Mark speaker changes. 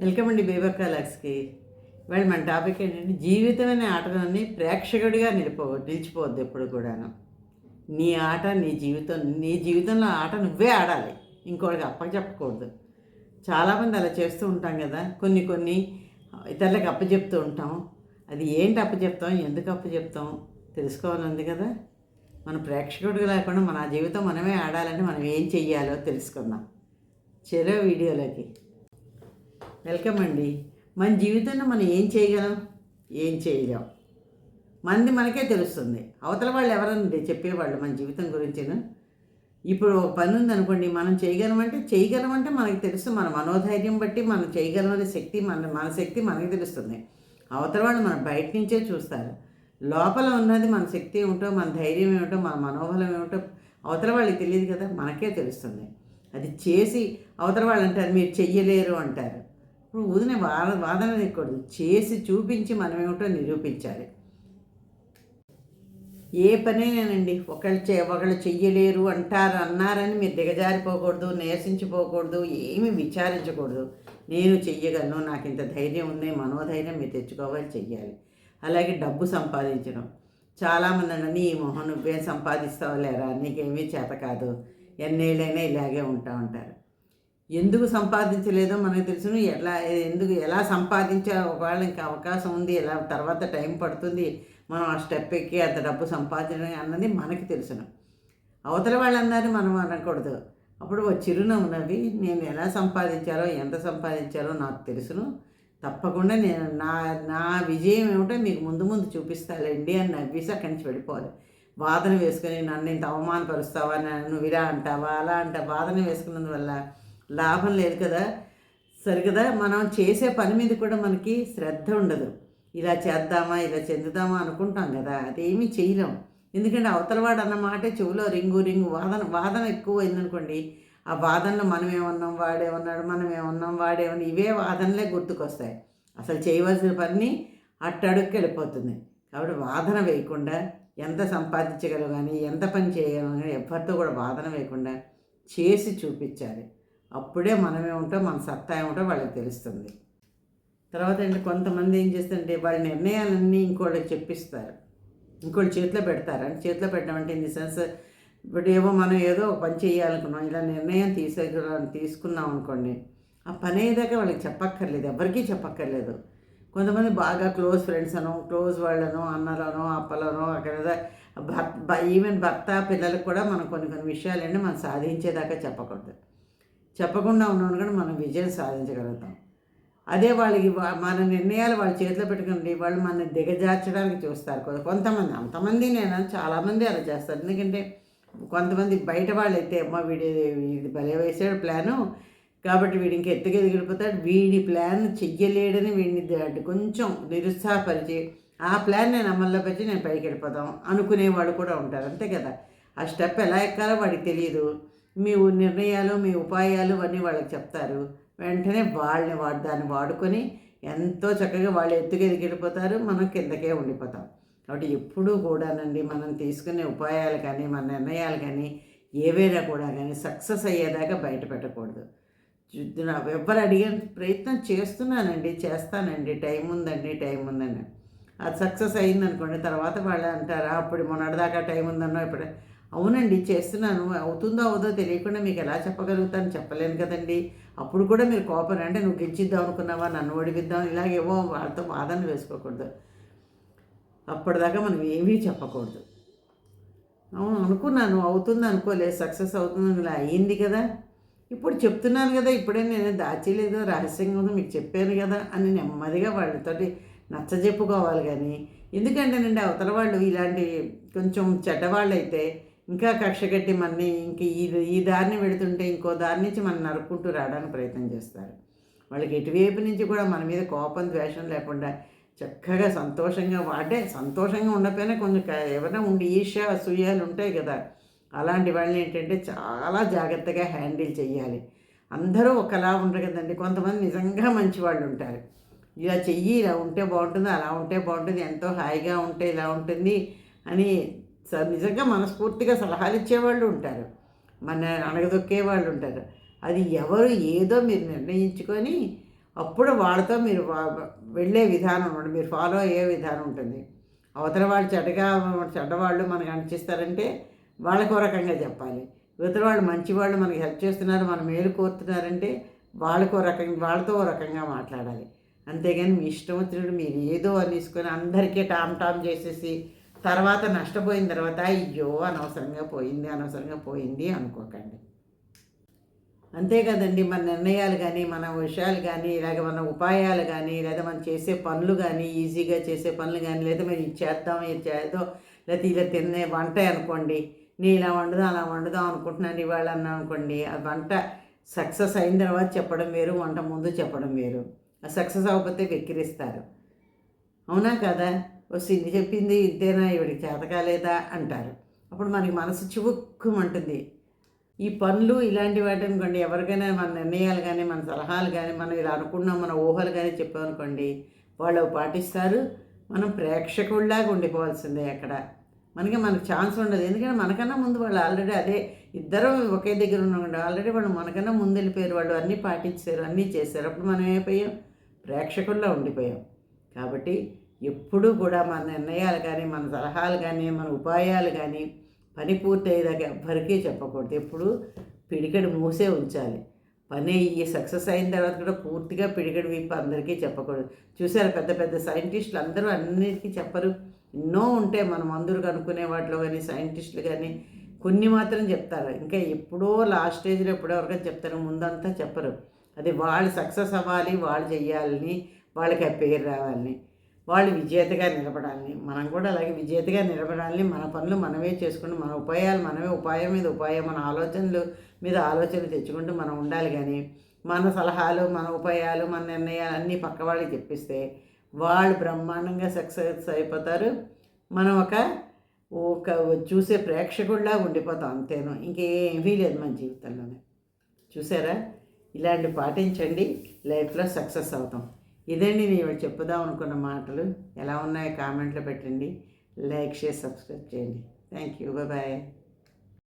Speaker 1: Welcome అండి బేబక్క లాక్స్కి. ఇవాళ మన టాపిక్ ఏంటంటే జీవితం ఆటలోని ప్రేక్షకుడిగా నిలిపో నిలిచిపోవద్దు ఎప్పుడు కూడాను. నీ ఆట నీ జీవితం నీ జీవితంలో ఆట నువ్వే ఆడాలి. ఇంకోటికి అప్పచెప్పకూడదు చాలామంది అలా చేస్తూ ఉంటాం కదా. కొన్ని కొన్ని ఇతరులకు అప్పచెప్తూ ఉంటాం. అది ఏంటి అప్పచెప్తాం ఎందుకు అప్పచెప్తాం తెలుసుకోవాలని ఉంది కదా. మన ప్రేక్షకుడిగా లేకుండా మన జీవితం మనమే ఆడాలని మనం ఏం చెయ్యాలో తెలుసుకుందాం. చెరో వీడియోలోకి. వెల్కమ్ అండి. మన జీవితంలో మనం ఏం చేయగలం? ఏం చేయలేం. మంది మనకే తెలుస్తుంది. అవతల వాళ్ళు ఎవరండి? చెప్పేవాళ్ళు మన జీవితం గురించిను? ఇప్పుడు ఒక పని ఉందనుకోండి మనం చేయగలమంటే చేయగలమంటే మనకి తెలుసు. మన మనోధైర్యం బట్టి మనం చేయగలమనే శక్తి మన మన శక్తి మనకి తెలుస్తుంది. అవతల వాళ్ళు మన బయట నుంచే చూస్తారు. లోపల ఉన్నది మన శక్తి ఏమిటో మన ధైర్యం ఏమిటో మన మనోబలం ఏమిటో అవతల వాళ్ళకి తెలియదు కదా. మనకే తెలుస్తుంది. అది చేసి అవతల వాళ్ళు అంటారు మీరు చెయ్యలేరు అంటారు. ఇప్పుడు ఊదిన వాద వాదన లేకూడదు. చేసి చూపించి మనం ఏమిటో నిరూపించాలి. ఏ పనేనండి ఒకళ్ళు చే ఒకళ్ళు చెయ్యలేరు అంటారు అన్నారని మీరు దిగజారిపోకూడదు నీరసించిపోకూడదు ఏమి విచారించకూడదు. నేను చెయ్యగలను నాకు ఇంత ధైర్యం ఉంది మనోధైర్యం మీరు తెచ్చుకోవాలి చెయ్యాలి. అలాగే డబ్బు సంపాదించడం. చాలామంది అండి నీ మొహం నువ్వేం సంపాదిస్తావు లేరా? నీకేమీ చేత కాదు. ఎన్నేళ్ళైనా ఇలాగే ఉంటా ఉంటారు. ఎందుకు సంపాదించలేదో మనకు తెలుసును. ఎలా ఎందుకు ఎలా సంపాదించే ఒకవేళ ఇంకా అవకాశం ఉంది ఎలా తర్వాత టైం పడుతుంది మనం ఆ స్టెప్ ఎక్కి అంత డబ్బు సంపాదించడం అన్నది మనకి తెలుసును. అవతల వాళ్ళు అన్నారు మనం అనకూడదు. అప్పుడు ఓ చిరునవ్వు నవ్వి నేను ఎలా సంపాదించాలో ఎంత సంపాదించాలో నాకు తెలుసును. తప్పకుండా నేను నా నా విజయం ఏమిటో మీకు ముందు ముందు చూపిస్తాలేండి అని నవ్వేసి అక్కడి నుంచి వెళ్ళిపోవాలి. వాదన వేసుకొని నన్ను ఇంత అవమానపరుస్తావా నువ్వు ఇలా అంటావా అలా అంటా వాదన వేసుకున్నందువల్ల లాభం లేదు కదా? సరికదా మనం చేసే పని మీద కూడా మనకి శ్రద్ధ ఉండదు. ఇలా చేద్దామా ఇలా చెందుదామా అనుకుంటాం కదా? అదేమీ చేయలేం ఎందుకంటే అవతలవాడు అన్నమాటే చెవులో రింగు రింగు వాదన వాదన ఎక్కువ అయిందనుకోండి ఆ వాదనలో మనం ఏమన్నాం వాడేమన్నాడు మనం ఏమన్నాం వాడేమన్నా ఇవే వాదనలే గుర్తుకొస్తాయి. అసలు చేయవలసిన పని అట్టడుక్కి వెళ్ళిపోతుంది. కాబట్టి వాదన వేయకుండా ఎంత సంపాదించగలం కానీ ఎంత పని చేయగలం కానీ ఎవరితో కూడా వాదన వేయకుండా చేసి చూపించాలి. అప్పుడే మనమే ఉంటాం మన సత్తా ఏమిటో వాళ్ళకి తెలుస్తుంది. తర్వాత ఏంటి కొంతమంది ఏం చేస్తుంటే వారి నిర్ణయాలన్నీ ఇంకోళ్ళకి చెప్పిస్తారు. ఇంకోళ్ళు చేతిలో పెడతారు. అంటే చేతిలో పెట్టడం అంటే ఇన్ ది సెన్స్ ఇప్పుడు ఏమో మనం ఏదో పని చేయాలనుకున్నాం ఇలా నిర్ణయం తీసే తీసుకున్నాం అనుకోండి ఆ పని అయ్యేదాకా వాళ్ళకి చెప్పక్కర్లేదు ఎవరికీ చెప్పక్కర్లేదు. కొంతమంది బాగా క్లోజ్ ఫ్రెండ్స్ అనో క్లోజ్ వాళ్ళనో అన్నలనో అప్పలనో అక్కడ భర్త ఈవెన్ భర్త పిల్లలకు కూడా మనం కొన్ని కొన్ని విషయాలన్నీ మనం సాధించేదాకా చెప్పకూడదు. చెప్పకుండా ఉన్నాను కూడా మనం విజయం సాధించగలుగుతాం. అదే వాళ్ళకి మన నిర్ణయాలు వాళ్ళ చేతిలో పెట్టుకుని వాళ్ళు మన దిగజార్చడానికి చూస్తారు కొంతమంది అంతమంది నేను చాలామంది అలా చేస్తారు ఎందుకంటే కొంతమంది బయట వాళ్ళు అయితే అమ్మ వీడి వీడి భలే వేసాడు ప్లాను. కాబట్టి వీడి ఇంక ఎత్తుగా ఎదిగిపోతాడు. వీడి ప్లాన్ చెయ్యలేడని వీడిని కొంచెం నిరుత్సాహపరిచి ఆ ప్లాన్ నేను అమల్లో పెట్టి నేను పైకి వెళ్ళిపోతాం అనుకునేవాళ్ళు కూడా ఉంటారు. అంతే కదా. ఆ స్టెప్ ఎలా ఎక్కాలో వాడికి తెలియదు మీ నిర్ణయాలు మీ ఉపాయాలు అన్నీ వాళ్ళకి చెప్తారు. వెంటనే వాళ్ళని వాడు దాన్ని వాడుకొని ఎంతో చక్కగా వాళ్ళు ఎత్తుగా ఎదిగిపోతారు. మనం కిందకే ఉండిపోతాం. కాబట్టి ఎప్పుడూ కూడానండి మనం తీసుకునే ఉపాయాలు కానీ మన నిర్ణయాలు కానీ ఏవైనా కూడా కానీ సక్సెస్ అయ్యేదాకా బయట పెట్టకూడదు. ఎవరు అడిగే ప్రయత్నం చేస్తున్నానండి చేస్తానండి. టైం ఉందండి టైం ఉందండి అది సక్సెస్ అయిందనుకోండి తర్వాత వాళ్ళు అంటారా అప్పుడు మొన్నటిదాకా టైం ఉందన్నో ఇప్పుడు అవునండి చేస్తున్నాను. అవుతుందో అవుదో తెలియకుండా మీకు ఎలా చెప్పగలుగుతాను చెప్పలేను కదండి. అప్పుడు కూడా మీరు కోపం అంటే నువ్వు గెలిచిద్దాం అనుకున్నావా? నన్ను ఓడిపిద్దాం? ఇలాగేవో వాళ్ళతో వాదన వేసుకోకూడదు. అప్పటిదాకా మనం ఏమీ చెప్పకూడదు. అవును అనుకున్నాను అవుతుంది అనుకోలేదు సక్సెస్ అవుతుంది ఇలా అయ్యింది కదా. ఇప్పుడు చెప్తున్నాను కదా ఇప్పుడే నేను దాచలేదు రహస్యంగా ఉంది మీకు చెప్పాను కదా అని నెమ్మదిగా వాళ్ళతోటి నచ్చజెప్పుకోవాలి కానీ ఎందుకంటేనండి అవతల వాళ్ళు ఇలాంటి కొంచెం చెడ్డవాళ్ళు అయితే ఇంకా కక్ష కట్టి మనని ఇంక ఈ ఈ దారిని పెడుతుంటే ఇంకో దారి నుంచి మనం నరుక్కుంటూ రావడానికి ప్రయత్నం చేస్తారు. వాళ్ళకి ఎటువైపు నుంచి కూడా మన మీద కోపం ద్వేషం లేకుండా చక్కగా సంతోషంగా అంటే సంతోషంగా ఉండకపోయినా కొంచెం ఎవరైనా ఉండి ఈర్ష అసూయాలు ఉంటాయి కదా. అలాంటి వాళ్ళని ఏంటంటే చాలా జాగ్రత్తగా హ్యాండిల్ చేయాలి అందరూ ఒకలా ఉండరు కదండి. కొంతమంది నిజంగా మంచి వాళ్ళు ఉంటారు. ఇలా చెయ్యి ఇలా ఉంటే బాగుంటుంది అలా ఉంటే బాగుంటుంది ఎంతో హాయిగా ఉంటే ఇలా ఉంటుంది అని నిజంగా మనస్ఫూర్తిగా సలహాలు ఇచ్చేవాళ్ళు ఉంటారు. మన అణగదొక్కే వాళ్ళు ఉంటారు. అది ఎవరు ఏదో మీరు నిర్ణయించుకొని అప్పుడు వాళ్ళతో మీరు వెళ్ళే విధానం అన్నమాట మీరు ఫాలో అయ్యే విధానం ఉంటుంది. అవతల వాళ్ళు చెడ్డగా చెడ్డవాళ్ళు మనకు అనిపిస్తారంటే వాళ్ళకు ఒక రకంగా చెప్పాలి. ఇవతల వాళ్ళు మంచివాళ్ళు మనకి హెల్ప్ చేస్తున్నారు మన మేలు కోరుతున్నారంటే వాళ్ళకు రకంగా వాళ్ళతో ఓ రకంగా మాట్లాడాలి. అంతేగాని మీ ఇష్టం వచ్చినట్టు మీరు ఏదో అనేసుకొని అందరికీ టామ్ టామ్ చేసేసి తర్వాత నష్టపోయిన తర్వాత అయ్యో అనవసరంగా పోయింది అనవసరంగా పోయింది అనుకోకండి. అంతే కదండి మన నిర్ణయాలు కానీ మన విషయాలు కానీ ఇలాగ మన ఉపాయాలు కానీ లేదా మనం చేసే పనులు కానీ ఈజీగా చేసే పనులు కానీ లేదా మేము ఇది చేద్దాం ఇది చేద్దాం లేదా ఇలా తినే వంట అనుకోండి నేను ఇలా వండుదాం అలా వండుదాం అనుకుంటున్నాను ఇవాళ అన్నా అనుకోండి ఆ వంట సక్సెస్ అయిన తర్వాత చెప్పడం వేరు వంట ముందు చెప్పడం వేరు. ఆ సక్సెస్ అవ్వకపోతే వెక్కిరిస్తారు. అవునా కదా? సిన్ని చెప్పింది ఇంతేనా? ఇవిడికి చేతకాలేదా అంటారు. అప్పుడు మనకి మనసు చివుక్కుమంటుంది. ఈ పనులు ఇలాంటి వాటి అనుకోండి ఎవరికైనా మన నిర్ణయాలు కానీ మన సలహాలు కానీ మనం ఇలా అనుకున్నాం మన ఊహలు కానీ చెప్పామనుకోండి వాళ్ళు పాటిస్తారు. మనం ప్రేక్షకుల్లాగా ఉండిపోవాల్సిందే అక్కడ. మనకి మనకు ఛాన్స్ ఉండదు. ఎందుకంటే మనకన్నా ముందు వాళ్ళు ఆల్రెడీ అదే ఇద్దరం ఒకే దగ్గర ఉన్నాం ఆల్రెడీ వాళ్ళు మనకన్నా ముందు వెళ్ళిపోయారు. వాళ్ళు అన్నీ పాటించారు అన్నీ చేశారు. అప్పుడు మనం ఏమైపోయాం ప్రేక్షకుల్లో ఉండిపోయాం. కాబట్టి ఎప్పుడూ కూడా మన నిర్ణయాలు కానీ మన సలహాలు కానీ మన ఉపాయాలు కానీ పని పూర్తయ్యేదాకా ఎవ్వరికీ చెప్పకూడదు. ఎప్పుడు పిడికెడు మూసే ఉంచాలి. పని ఈ సక్సెస్ అయిన తర్వాత కూడా పూర్తిగా పిడికెడు వీపు అందరికీ చెప్పకూడదు. చూసారు పెద్ద పెద్ద సైంటిస్టులు అందరూ అన్నిటికీ చెప్పరు. ఎన్నో ఉంటాయి మనం అందరూ కనుక్కునే వాటిలో కానీ సైంటిస్టులు కానీ కొన్ని మాత్రం చెప్తారు. ఇంకా ఎప్పుడో లాస్ట్ స్టేజ్లో ఎప్పుడో వరకు చెప్తారు. ముందంతా చెప్పరు. అది వాళ్ళు సక్సెస్ అవ్వాలి వాళ్ళు చెయ్యాలని వాళ్ళకి ఆ పేరు రావాలని. వాళ్ళు విజేతగా నిలబడాలని మనం కూడా అలాగే విజేతగా నిలబడాలని మన పనులు మనమే చేసుకుంటూ మన ఉపాయాలు మనమే ఉపాయం మీద ఉపాయం మన ఆలోచనలు మీద ఆలోచనలు తెచ్చుకుంటూ మనం ఉండాలి కానీ మన సలహాలు మన ఉపాయాలు మన నిర్ణయాలు అన్నీ పక్క వాళ్ళకి చెప్పిస్తే వాళ్ళు బ్రహ్మాండంగా సక్సెస్ అయిపోతారు. మనం ఒక ఒక చూసే ప్రేక్షకుల్లా ఉండిపోతాం అంతేను. ఇంకేమీ లేదు మన జీవితంలోనే. చూసారా? ఇలాంటి పాటించండి. లైఫ్లో సక్సెస్ అవుతాం. ఇదండి నేను చెప్పుదాం అనుకున్న మాటలు. ఎలా ఉన్నాయో కామెంట్లో పెట్టండి. లైక్ షేర్ సబ్స్క్రైబ్ చేయండి. Thank you. బాయ్.